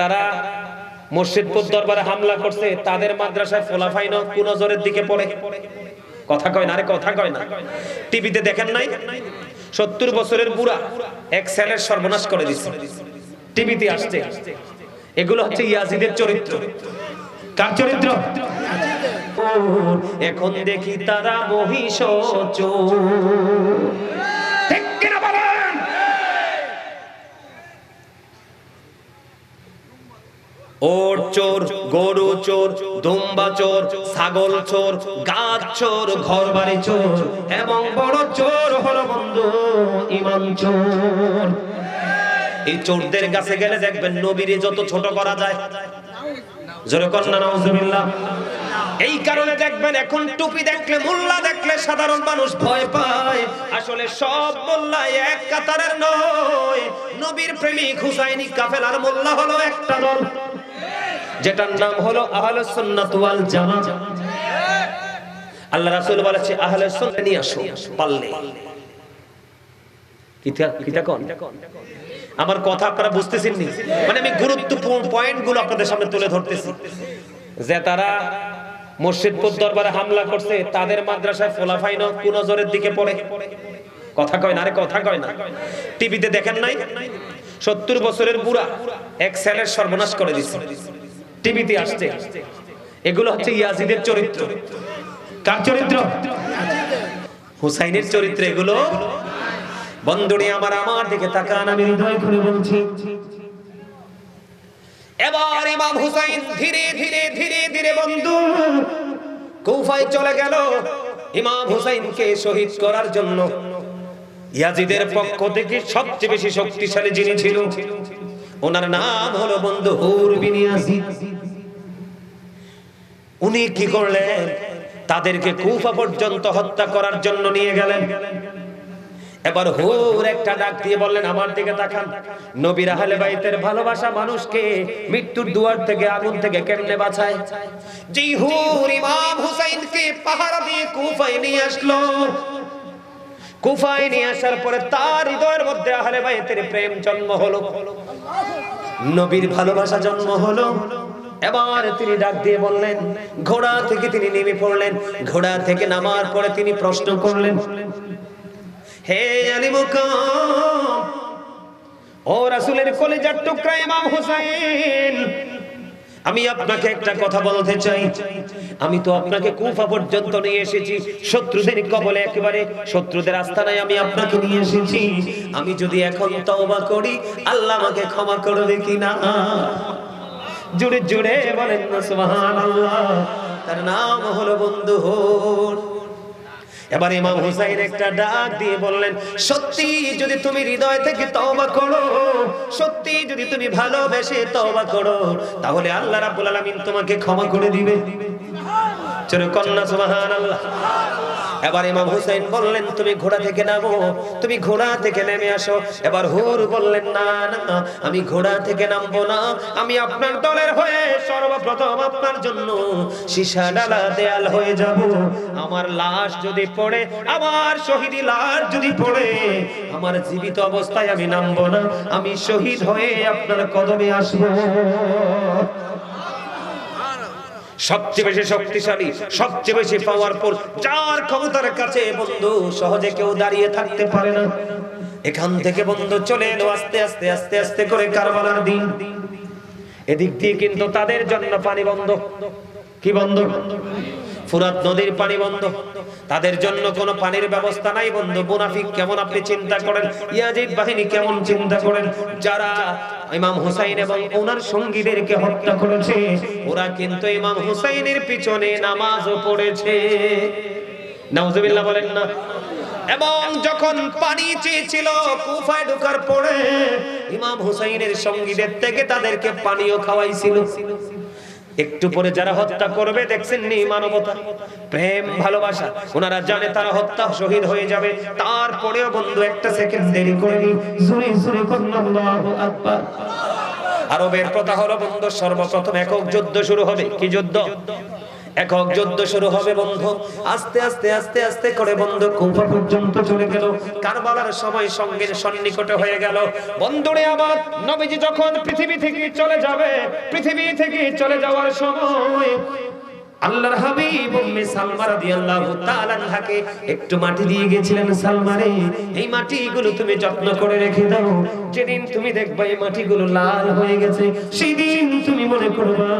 তারা মুর্শিদপুর দরবারে হামলা করছে, তাদের মাদ্রাসায় ফোলাফাইন কুনজরের দিকে পড়ে। কথা কয় না, আরে কথা কয় না। টিভিতে দেখেন নাই? সত্তর বছরের বুড়া এক ছেলের সর্বনাশ করে দিচ্ছে টিভিতে আসছে। এগুলো হচ্ছে ইয়াজিদের চরিত্র। কার চরিত্র? এখন দেখি তারা মহিষ ঠিক কিনা বলেন ওর চোর, গরু চোর, দুম্বা চোর, ছাগল চোর গাছ চোর ঘর বাড়ি চোর এবং বড় চোর হলো বন্ধু ইমান চোর। এই চোরদের কাছে গেলে দেখবেন নবীরে যত ছোট করা যায়। এই কারণে দেখবেন এখন টুপি দেখলে, মোল্লা দেখলে সাধারণ মানুষ ভয় পায়। আসলে সব মোল্লা এক কাতারের নয়। নবীর প্রেমিক হুসাইনি, কাফেলার মোল্লা হলো একটা দল। যেটার নাম হলো আহলে সুন্নাত ওয়াল জামাত। আল্লাহ রাসূল বলেছে, আহলে সুন্নাত নিয়ে আসো কোন আমার কথা আপনারা বুঝতেছেন নি মানে আমি গুরুত্বপূর্ণ পয়েন্টগুলো আপনাদের সামনে তুলে ধরতেছি। যে তারা মুর্শিদপুর দরবারে হামলা করছে, তাদের মাদ্রাসায় ফোলাফাইন কুনজরের দিকে পড়ে। কথা কয় না, আরে কথা কয় না। টিভিতে দেখেন নাই? সত্তর বছরের বুড়া এক ছেলের সর্বনাশ করে দিচ্ছে টিভিতে আসছে। এগুলো হচ্ছে ইয়াজিদের চরিত্র। কার চরিত্র? হুসাইনের চরিত্র এগুলো। বন্ধুনি আমার আমার দিকে তাকান, আমি হৃদয় করে বলছি। এবার ইমাম হুসাইন ধীরে ধীরে ধীরে ধীরে বন্ধু কুফায় চলে গেল ইমাম হুসাইনকে শহীদ করার জন্য। ইয়াজিদের পক্ষ থেকে সবচেয়ে বেশি শক্তিশালী যিনি ছিল ওনার নাম হলো বন্ধু হুর বিন ইয়াজিদ। উনি কি করলেন? তাদেরকে কুফা পর্যন্ত হত্যা করার জন্য নিয়ে গেলেন। এবার হুর একটা ডাক দিয়ে বললেন, আমার দিকে তাকান। নবীর আহলে বাইতের ভালোবাসা মানুষকে মৃত্যুর দুয়ার থেকে, আগুন থেকে কেমনে বাঁচায়? যেই হুর ইমাম হুসাইনকে পাহারা দিয়ে কুফায় নিয়ে আসলো। কুফায় নিয়ে আসার পরে তার হৃদয়ের মধ্যে আহলে বাইতের প্রেম জন্ম হলো। নবীর ভালোবাসা জন্ম হলো। এবার তিনি ডাক দিয়ে বললেন, ঘোড়া থেকে তিনি নেমে পড়লেন। ঘোড়া থেকে নামার পরে তিনি প্রশ্ন করলেন, হে আলী মুকাম ও রাসূলের কলিজার টুকরা ইমাম হুসাইন, আমি আপনাকে একটা কথা বলতে চাই। আমি তো আপনাকে কুফা পর্যন্ত নিয়ে এসেছি, শত্রুদের কবলে একেবারে, শত্রুদের আস্থানায় আমি আপনাকে নিয়ে এসেছি। আমি যদি এখন তওবা করি, আল্লাহ আমাকে ক্ষমা করবে কিনা? জুড়ে জুড়ে বলেন সুবহানাল্লাহ। তার নাম হলো বন্ধু এবার ইমাম হুসাইন একটা ডাক দিয়ে বললেন, সত্যি যদি তুমি হৃদয় থেকে তওবা করো, সত্যি যদি তুমি ভালোবেসে তওবা করো, তাহলে আল্লাহ রাব্বুল আলামিন তোমাকে ক্ষমা করে দিবে। চলো কন্যা সুবহানাল্লাহ। এবার ইমাম হুসাইন বললেন, তুমি ঘোড়া থেকে নামো, তুমি ঘোড়া থেকে নেমে আসো। এবার হুর বললেন, না না, আমি ঘোড়া থেকে নামবো না, আমি আপনার দলের হয়ে সর্বপ্রথম আপনার জন্য সীসা ডালা দেয়াল হয়ে যাব। আমার লাশ যদি পড়ে, আমার শহীদি লাশ যদি পড়ে, আমার জীবিত অবস্থায় আমি নামবো না, আমি শহীদ হয়ে আপনার কদমে আসব। সবচেয়ে বেশি শক্তিশালী, সবচেয়ে বেশি পাওয়ারফুল যার ক্ষমতার কাছে বন্ধু সহজে কেউ দাঁড়িয়ে থাকতে পারে না। এখান থেকে বন্ধু চলে এলো আস্তে আস্তে আস্তে আস্তে করে কারবালার দিন। এদিক দিয়ে কিন্তু তাদের জন্য পানি বন্ধ। কি বন্ধ? ফুরাত নদীর পানি বন্ধ। তাদের জন্য কোনো পানির ব্যবস্থা নাই বন্ধু। মুনাফিক কেমন আপনি চিন্তা করেন? ইয়াজিদ বাহিনী কেমন চিন্তা করেন? যারা ইমাম হুসাইন এবং ওনার সঙ্গীদেরকে হত্যা করেছে, ওরা কিন্তু ইমাম হুসাইনের পিছনে নামাজও পড়েছে। নাউজুবিল্লাহ বলেন না। এবং যখন পানি চেয়েছিল কুফায় ঢোকার পরে, ইমাম হুসাইনের সঙ্গীদের থেকে তাদেরকে পানিও খাওয়াইছিল। একটু পরে যারা হত্যা করবে দেখছেন নি মানবতা? প্রেম, ভালোবাসা, ওনারা জানে তারা হত্যা, শহীদ হয়ে যাবে। তারপরেও বন্ধু, একটা সেকেন্ড দেরি করেনি আকবার। আরবের কথা হলো বন্ধু, সর্বপ্রথম একক যুদ্ধ শুরু হবে। কি যুদ্ধ? একক যুদ্ধ শুরু হবে, বন্ধু। আস্তে আস্তে আস্তে আস্তে করে বন্ধু কুফা পর্যন্ত চলে গেল। কারবালার সময় সঙ্গে সন্নিকটে হয়ে গেল। বন্ধুরে, আবার নবীজি যখন পৃথিবী থেকে চলে যাবে, পৃথিবী থেকে চলে যাওয়ার সময় আল্লাহর হাবিব উম্মে সালমা রাদিয়াল্লাহু তাআলা আনহাকে একটু মাটি দিয়ে গেছিলেন সালমারে, এই মাটিগুলো তুমি যত্ন করে রেখে দাও। যেদিন তুমি দেখবে এই মাটিগুলো লাল হয়ে গেছে, সেদিন তুমি মনে করবা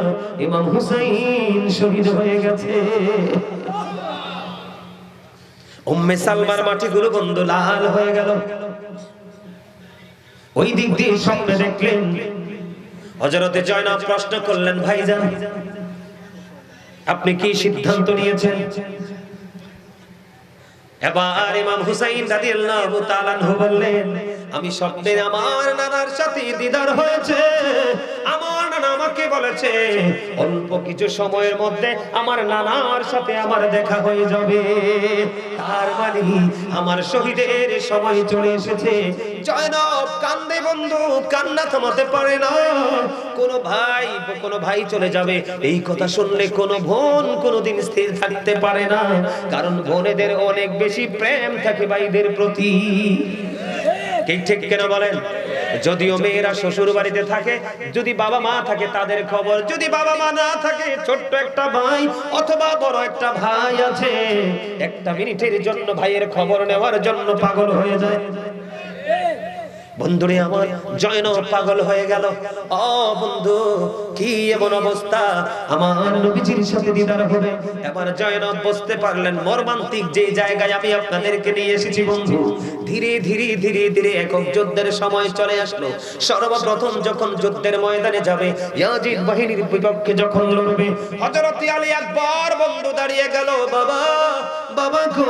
ইমাম হুসাইন শহীদ হয়ে গেছে। উম্মে সালমার মাটিগুলো বন্ধ লাল হয়ে গেল। ওই দিক দিয়ে সামনে দেখলেন, হযরতে জয়নাব প্রশ্ন করলেন, ভাইজান আপনি কি সিদ্ধান্ত নিয়েছেন? এবার ইমাম হুসাইন রাদিয়াল্লাহু তাআলা বললেন, আমি স্বপ্নে আমার নানার সাথে দিদার হয়েছে। আমার আমাকে বলেছে, অল্প কিছু সময়ের মধ্যে আমার নানার সাথে আমার দেখা হয়ে যাবে। তার মানে আমার শহীদের সময় চলে এসেছে। জয়নব, কান্দে বন্ধু, কান্না থামাতে পারে না। কোন ভাই কোন ভাই চলে যাবে। এই কথা শুনলে কোন বোন কোনোদিন স্থির থাকতে পারে না। কারণ বোনেদের অনেক বেশি প্রেম থাকে ভাইদের প্রতি। ঠিক ঠিক কেন বলেন? যদিও মেয়েরা শ্বশুর বাড়িতে থাকে, যদি বাবা মা থাকে তাদের খবর, যদি বাবা মা না থাকে, ছোট্ট একটা ভাই অথবা বড় একটা ভাই আছে, একটা মিনিটের জন্য ভাইয়ের খবর নেওয়ার জন্য পাগল হয়ে যায়। বন্ধুরে আমার জয়ন পাগল হয়ে গেল। ও বন্ধু, কি এমন অবস্থা? আমার নবীজির সাথে দিদার হবে। এবার জয়নব বুঝতে পারলেন। মর্মান্তিক যে জায়গায় আমি আপনাদেরকে নিয়ে এসেছি, বন্ধু ধীরে ধীরে ধীরে ধীরে একক যুদ্ধের সময় চলে আসলো। সর্বপ্রথম যখন যুদ্ধের ময়দানে যাবে, ইয়াজিদ বাহিনীর বিপক্ষে যখন লড়বে, হযরত আলী আকবর বন্ধু দাঁড়িয়ে গেল, বাবা বাবা গো,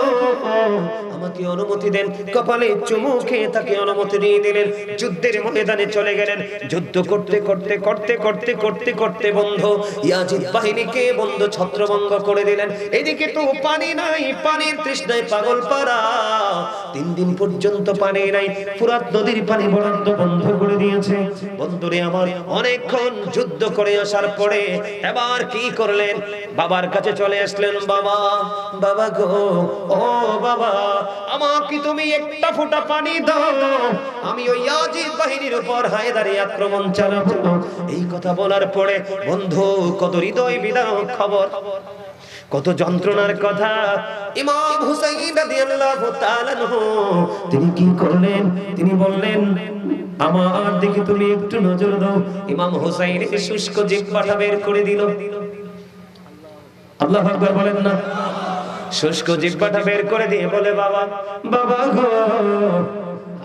আমাকে অনুমতি দেন। কপালে চুমু খেয়ে তাকে অনুমতি দিয়ে দিলেন। যুদ্ধের ময়দানে চলে গেলেন। যুদ্ধ করতে করতে করতে করতে করতে করতে বন্ধ, ইয়াজিদ বাহিনীকে বন্ধ ছত্রভঙ্গ করে দিলেন। এদিকে তো পানি নাই, পানির তৃষ্ণায় পাগল পারা তিন দিন পর্যন্ত পানি নাই। ফুরাত নদীর পানি বরাদ্দ বন্ধ করে দিয়েছে। বন্ধুরে আমার, অনেকক্ষণ যুদ্ধ করে আসার পরে এবার কি করলেন? বাবার কাছে চলে আসলেন, বাবা বাবা গো, ও বাবা, আমাকে তুমি একটা ফোঁটা পানি দাও। আমি ওই ইয়াজিদ বাহিনীর উপর হায়দারি আক্রমণ চালাবো। এই কথা বলার পরে বন্ধু কত হৃদয় বিদারক খবর। কত যন্ত্রণার কথা। ইমাম হুসাইন রাদিয়াল্লাহু তাআলা তিনি কি করলেন? তিনি বললেন, আমার দিকে তুমি একটু নজর দাও। ইমাম হুসাইন শুষ্ক জিহ্বাটা বের করে দিল। আল্লাহ আকবার বলেন, না। শুষ্ক জিহ্বাটা বের করে দিয়ে বলে, বাবা বাবা গো,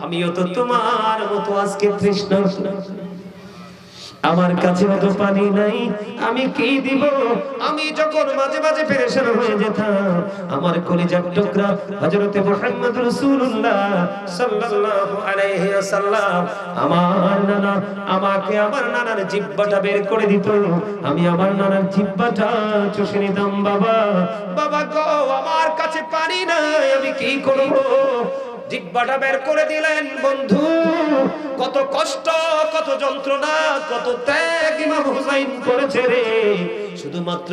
আমিও তো তোমার মতো আজকে তৃষ্ণা। আমার কাছে অত পানি নাই। আমি কি দিব? আমি যখন মাঝে মাঝে পেরেশান হয়ে যেতাম, আমার কলিজার টুকরা হযরতে মুহাম্মদ রাসূলুল্লাহ সাল্লাল্লাহু আলাইহি ওয়াসাল্লাম আমার নানা আমাকে আমার নানার জিহ্বাটা বের করে দিত। আমি আমার নানার জিহ্বাটা চুষে নিতাম, বাবা বাবা গো, আমার কাছে পানি নাই, আমি কি করব? জিব্বাটা বের করে দিলেন বন্ধু কত কষ্ট, কত যন্ত্রণা, কত ত্যাগ ইমাম হুসাইন করেছে রে। শুধুমাত্র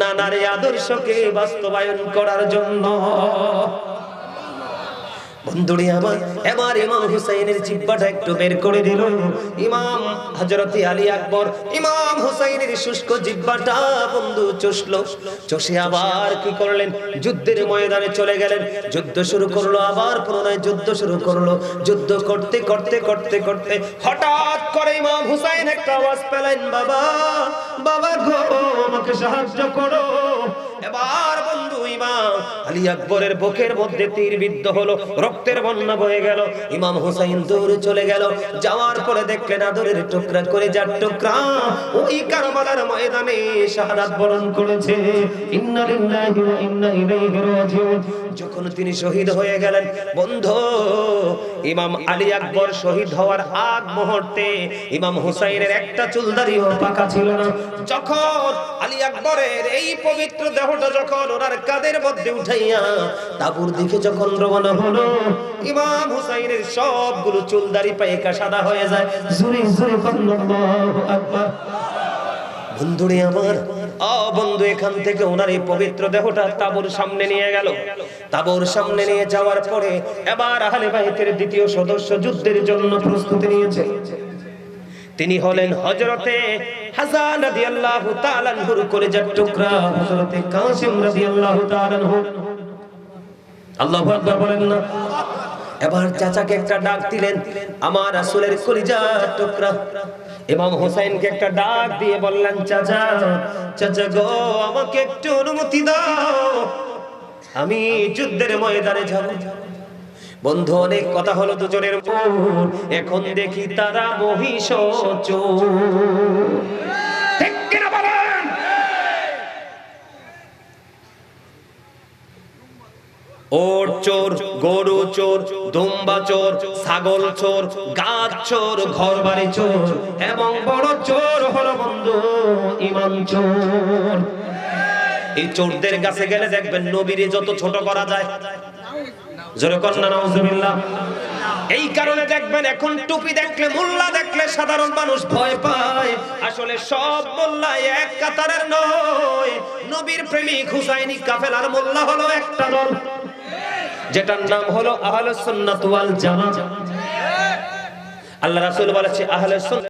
নানার আদর্শকে বাস্তবায়ন করার জন্য। বন্ধুরে আমার এবার ইমাম হুসাইনের জিব্বাটা একটু বের করে দিল। ইমাম হযরতে আলী আকবর, ইমাম হুসাইনের শুষ্ক জিব্বাটা বন্ধু চষলো। চষে আবার কি করলেন? যুদ্ধের ময়দানে চলে গেলেন। যুদ্ধ শুরু করল আবার, পুনরায় যুদ্ধ শুরু করল। যুদ্ধ করতে করতে করতে করতে হঠাৎ করে ইমাম হুসাইন একটা আওয়াজ পেলেন, বাবা বাবা গো, আমাকে সাহায্য করো। এবার বন্ধু ইমাম আলী আকবরের বুকের মধ্যে তীর বিদ্ধ হলো, রক্তের বন্যা বয়ে গেল। ইমাম চলে গেল। যাওয়ার পরে টুকরা করে যার টুকরা। ওই কারবালার ময়দানে শাহাদাত বরণ করেছে। ইন্না লিল্লাহি ওয়া ইন্না ইলাইহি রাজিউন। যখন তিনি শহীদ হয়ে গেলেন, বন্ধু, ইমাম আলী আকবর শহীদ হওয়ার আগ মুহূর্তে ইমাম হুসাইনের একটা চুলদারিও পাকা ছিল না। যখন আলী আকবরের এই পবিত্র দেহটা যখন ওনার কাদের মধ্যে উঠাইয়া তাবুর দিকে যখন রওনা হলো, ইমাম হুসাইনের সবগুলো চুলদারি পাইকা সাদা হয়ে যায়। জুরে জুরে আল্লাহু আকবার। বন্ধুরে আমার ও বন্ধু এখান থেকে ওনার এই পবিত্র দেহটা তাবুর সামনে নিয়ে গেল। তাবুর সামনে নিয়ে যাওয়ার পরে এবার আহলে বাইতের দ্বিতীয় সদস্য যুদ্ধের জন্য প্রস্তুতি নিয়েছে। তিনি হলেন হযরতে হাসান রাদিয়াল্লাহু তাআলা আনহুর কলিজার টুকরা। হযরতে কাসিম রাদিয়াল্লাহু তাআলা আল্লাহু আকবার বলেন না। এবার চাচাকে একটা ডাক দিলেন, আমার রাসূলের কলিজার টুকরা। ইমাম হোসেনকে একটা ডাক দিয়ে বললেন, চাচা চাচা গো, আমাকে একটু অনুমতি দাও। আমি যুদ্ধের ময়দানে যাব। বন্ধু, অনেক কথা হলো দুজনের। এখন দেখি তারা মহিষ কিনা চোর, গরু চোর, দুম্বা চোর, ছাগল চোর, গাছ চোর ঘর বাড়ি চোর, এবং বড় চোর হলো বন্ধু, ইমান চোর। এই চোরদের কাছে গেলে দেখবেন নবীরে যত ছোট করা যায় এই কারণে দেখবেন এখন টুপি দেখলে, মোল্লা দেখলে সাধারণ মানুষ ভয় পায়। আসলে সব মোল্লা এক কাতারের নয় নবীর প্রেমিক হুসাইনি, কাফেলার মোল্লা হলো একটা দল। যেটার নাম হলো আহলে সুন্নাত ওয়াল জামাত। আল্লাহ রাসূল বলেছে, আহলে